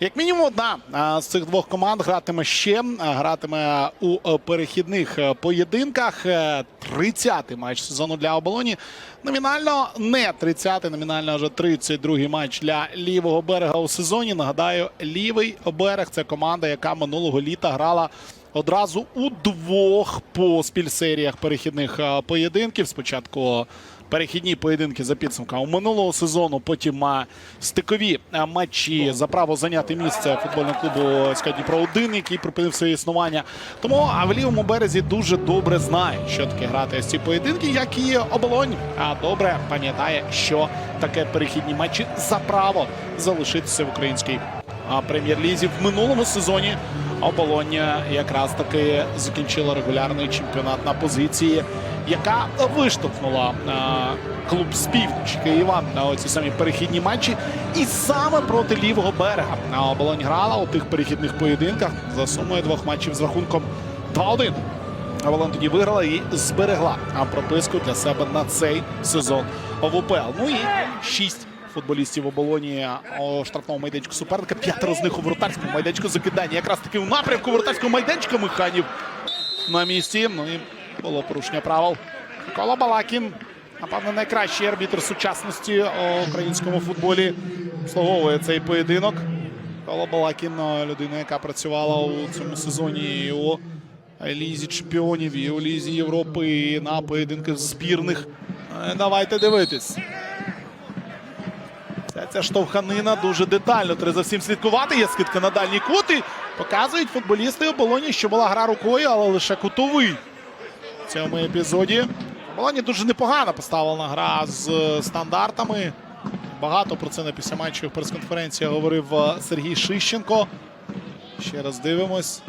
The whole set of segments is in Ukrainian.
Як мінімум, одна з цих двох команд гратиме ще, гратиме у е, перехідних е, поєдинках. Е, 30-й матч сезону для оболоні. Номінально не 30-й, номінально вже 32-й матч для лівого берега у сезоні. Нагадаю, лівий берег це команда, яка минулого літа грала одразу у двох поспіль серіях перехідних е, поєдинків. Спочатку перехідні поєдинки за підсумками минулого сезону. Потім стикові матчі за право зайняти місце футбольного клубу СК Дніпро 1 який припинив своє існування. Тому в лівому березі дуже добре знає, що таке грати ось ці поєдинки, як і оболонь. А добре пам'ятає, що таке перехідні матчі за право залишитися в українській прем'єр-лізі в минулому сезоні. Оболонь якраз таки закінчила регулярний чемпіонат на позиції, яка виштовхнула а, клуб з північ Києва на оці самі перехідні матчі. І саме проти лівого берега оболонь грала у тих перехідних поєдинках за сумою двох матчів з рахунком 2-1. Оболонь тоді виграла і зберегла прописку для себе на цей сезон в УПЛ. Ну і шість футболістів оболоні у штрафному майданчику суперника. П'ятеро з них у воротарському майданчику закидання. Якраз таки в напрямку воротарського майданчика Миханів на місці. Ну і було порушення правил. Микола Балакін, напевно, найкращий арбітр сучасності у українському футболі. Обслуговує цей поєдинок. Микола Балакін, людина, яка працювала у цьому сезоні і у Лізі чемпіонів, і у Лізі Європи, і на поєдинках збірних. Е, Давайте дивитись. Ця, штовханина дуже детально. Треба за всім слідкувати. Є скидка на дальні кути. Показують футболісти оболоні, що була гра рукою, але лише кутовий. Цьому епізоді. Оболоні дуже непогано поставлена гра з стандартами. Багато про це на післяматчевих прес-конференціях говорив е, Сергій Шищенко. Ще раз дивимось.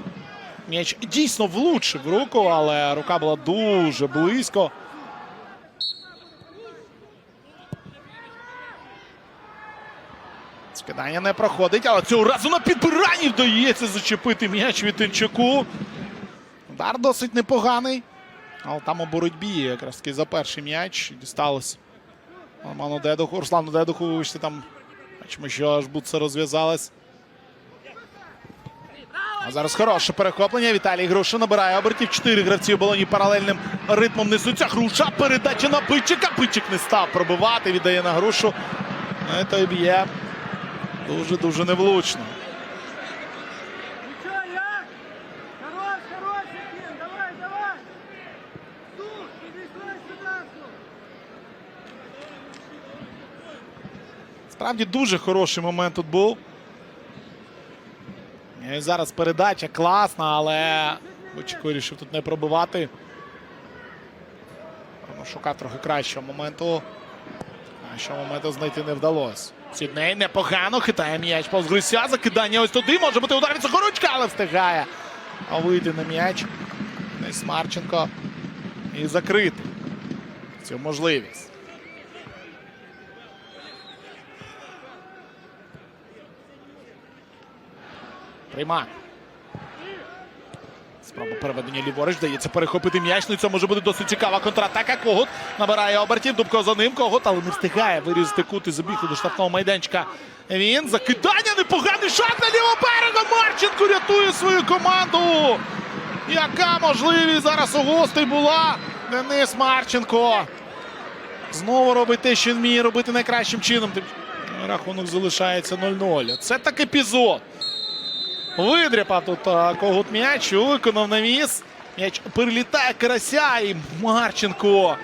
М'яч дійсно влучив руку, але рука була дуже близько. Скидання не проходить, але цього разу на підбиранні вдається зачепити м'яч від Тинчаку. Удар досить непоганий. Але там у боротьбі якраз таки за перший м'яч дісталось Роману Дедуху. Руслану Дедуху, вибачте, там бачимо, що аж будце розв'язалось. А зараз хороше перехоплення. Віталій Груша набирає обертів. Чотири гравці у балоні паралельним ритмом несуться. Груша передача на Пичика. Пичик не став пробивати. Віддає на грушу. Ну і той б'є. Дуже-дуже невлучно. Справді дуже хороший момент тут був. І зараз передача класна, але Бочик вирішив тут не пробивати. Шукав трохи кращого моменту. Кращого моменту знайти не вдалося. Сідней непогано хитає м'яч повз Грися. Закидання ось туди. Може бути удар від Сокоручка, але встигає. А вийти на м'яч. Денис Марченко. І закрити цю можливість. Приймає. Спроба переведення ліворуч. Дається перехопити м'яч. Ну і це може бути досить цікава контратака. Когут набирає обертів. Дубко за ним. Когут, але не встигає вирізати кут і забігти до штрафного майданчика. Він закидання. Непоганий шаг на лівого берега. Марченко рятує свою команду. Яка можливість зараз у гостей була? Денис Марченко. Знову робить те, що він вміє робити найкращим чином. Рахунок залишається 0-0. Це так епізод. Видряпав тут когут м'яч, виконав навіс. М'яч перелітає карася і Марченко.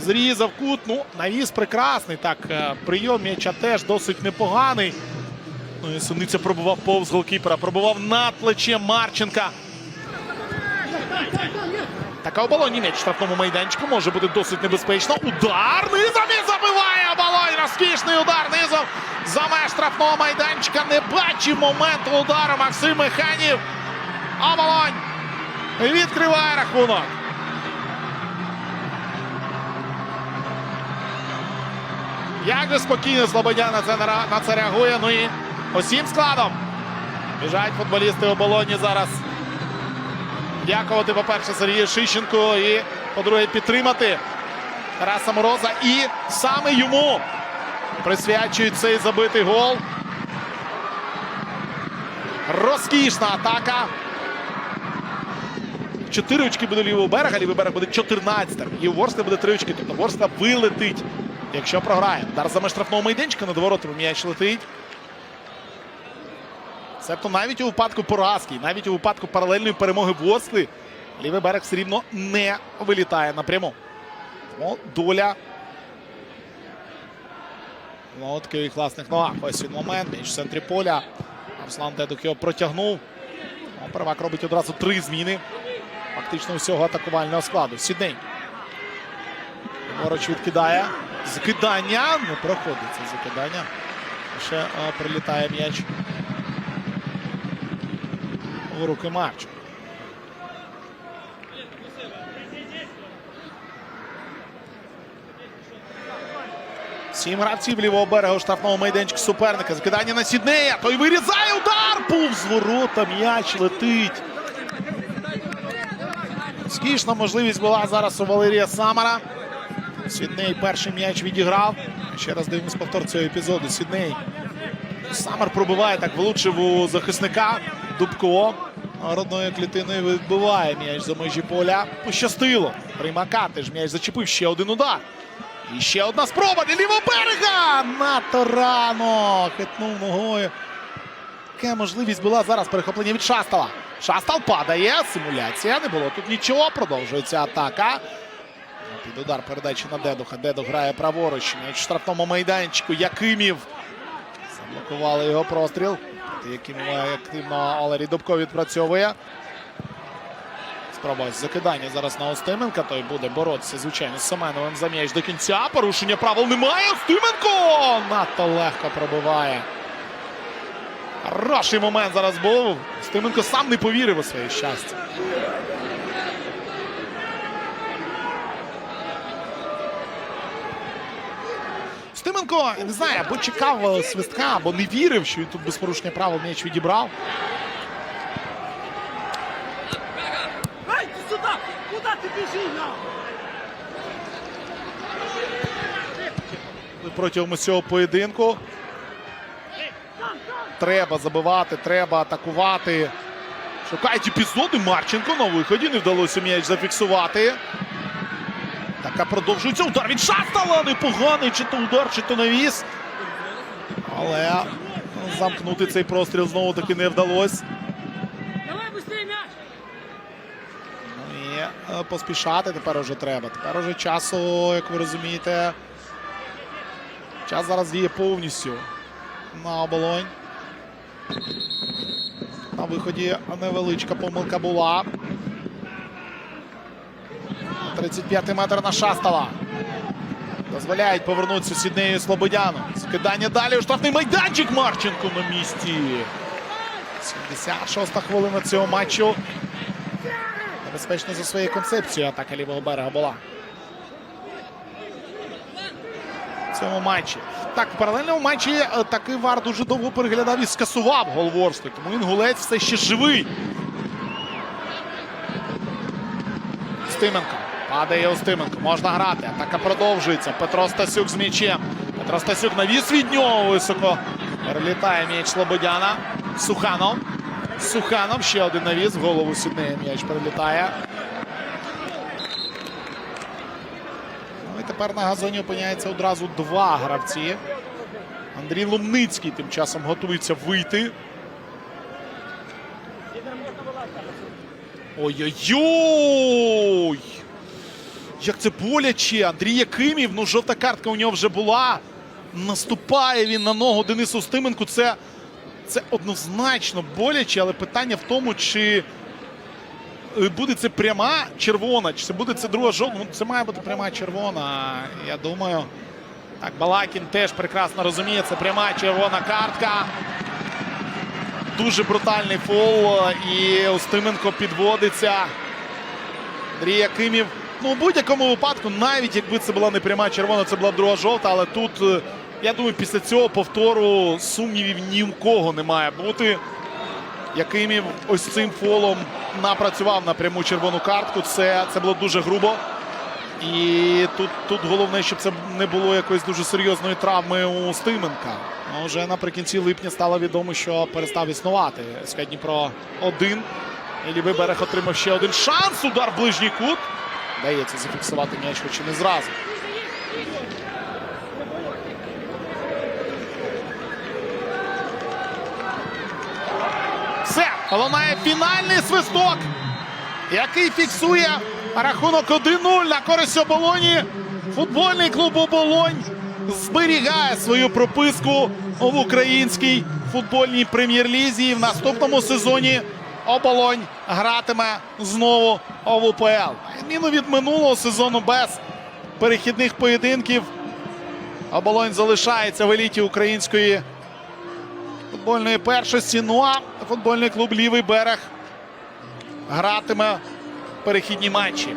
Зрізав кут. Ну, навіс прекрасний. Так, е, прийом м'яча теж досить непоганий. Ну і Суниця пробував повз голкіпера, пробував над плечем Марченка. Така оболоні м'яч штрафному майданчику може бути досить небезпечно. Удар і забиває оболонь. Розкішний удар низом. За меж штрафного майданчика не бачив моменту удару Максим Механів. Оболонь відкриває рахунок. Як же спокійно Слободя на це, на це реагує. Ну і усім складом. Біжать футболісти оболоні зараз. Дякувати, по-перше, Сергію Шищенку і, по-друге, підтримати Тараса Мороза. І саме йому присвячують цей забитий гол. Розкішна атака. Чотири очки буде лівого берега, лівий берег буде 14 І у Ворскли буде три очки. Тобто Ворскла вилетить, якщо програє. Удар за штрафного майданчика над воротами м'яч летить. Себто навіть у випадку поразки, навіть у випадку паралельної перемоги Ворскли, лівий берег все рівно не вилітає напряму. Тому доля Ну, от таких класних ногах. Ось він момент. Між в центрі поля. Руслан Дедух його протягнув. Ну, Первак робить одразу три зміни. Фактично всього атакувального складу. Сідней. Ліворуч відкидає. Закидання. Не проходить це закидання. Ще прилітає м'яч. У руки Марченка. Сім гравців лівого берега у штрафному майданчику суперника. Закидання на Сіднея. Той вирізає удар. Повз ворота. М'яч летить. Скішна можливість була зараз у Валерія Самара. Сідней перший м'яч відіграв. Ще раз дивимось повтор цього епізоду. Сідней. Самар пробиває так, влучив у захисника. Дубко родною клітиною відбиває м'яч за межі поля. Пощастило. Примака теж м'яч зачепив. Ще один удар. І ще одна спроба для лівого берега. Надто рано. Хитнув ногою. Яка можливість була зараз перехоплення від Шастала. Шастал падає. Симуляція. Не було тут нічого. Продовжується атака. Під удар передачі на Дедуха. Дедух грає праворуч. В штрафному майданчику. Якимів. Заблокували його простріл. Проти Якимова активно Олері Дубко відпрацьовує. Спроба закидання зараз на Остименка. Той буде боротися, звичайно, з Семеновим за м'яч до кінця. Порушення правил немає. Остименко надто легко пробиває. Хороший момент зараз був. Стименко сам не повірив у своє щастя. Стименко, не знаю, або чекав свистка, або не вірив, що він тут без порушення правил м'яч відібрав. Протягом цього поєдинку. Треба забивати, треба атакувати. Шукають епізоди. Марченко на виході. Не вдалося м'яч зафіксувати. Така продовжується удар від Шастала. Непоганий чи то удар, чи то навіс. Але замкнути цей простріл знову таки не вдалося. Давай быстрее мяч! Ну і е, поспішати тепер уже треба. Тепер уже часу, як ви розумієте. Час зараз діє повністю на оболонь. На виході невеличка помилка була. 35-й метр на Шастала. Дозволяють повернутися Сіднею Слободяну. Скидання далі у штрафний майданчик Марченко на місці. 76-та хвилина цього матчу. Небезпечно за своєю концепцією атака лівого берега була. В цьому матчі. Так, в паралельному матчі е, такий вар дуже довго переглядав і скасував гол Ворскли. Тому інгулець все ще живий. Стименко. Падає Устименко. Можна грати. Атака продовжується. Петро Стасюк з м'ячем. Петро Стасюк навіс від нього високо. Перелітає м'яч Слободяна. Суханов. Суханов. Ще один навіс. В голову Сіднея м'яч перелітає. Ну і тепер на газоні опиняється одразу два гравці. Андрій Лумницький тим часом готується вийти. Ой-ой-ой! Як це боляче! Андрій Якимів, ну жовта картка у нього вже була. Наступає він на ногу Денису Стименку. Це, це однозначно боляче, але питання в тому, чи е, буде це пряма червона, чи це буде це друга жовта. Ну, це має бути пряма червона. Я думаю. Так, Балакін теж прекрасно розуміє, це пряма червона картка. Дуже брутальний фол. І Устименко підводиться. Андрій Якимів. Ну, у будь-якому випадку, навіть якби це була не пряма червона, це була друга жовта. Але тут, е, я думаю, після цього повтору сумнівів ні у кого не має бути. Якимів ось цим фолом напрацював на пряму червону картку. Це, це було дуже грубо. І тут, тут головне, щоб це не було якоїсь дуже серйозної травми у Стименка. Ну, вже наприкінці липня стало відомо, що перестав існувати. СК Дніпро 1. І лівий берег отримав ще один шанс. Удар в ближній кут. Дається зафіксувати м'яч, хоч і не зразу. Все, лунає фінальний свисток, який фіксує рахунок 1-0 на користь оболоні. Футбольний клуб Оболонь зберігає свою прописку в українській футбольній прем'єр-лізі. В наступному сезоні оболонь гратиме знову в УПЛ. Відміну від минулого сезону без перехідних поєдинків. Оболонь залишається в еліті української футбольної першості. Ну а футбольний клуб Лівий берег гратиме перехідні матчі.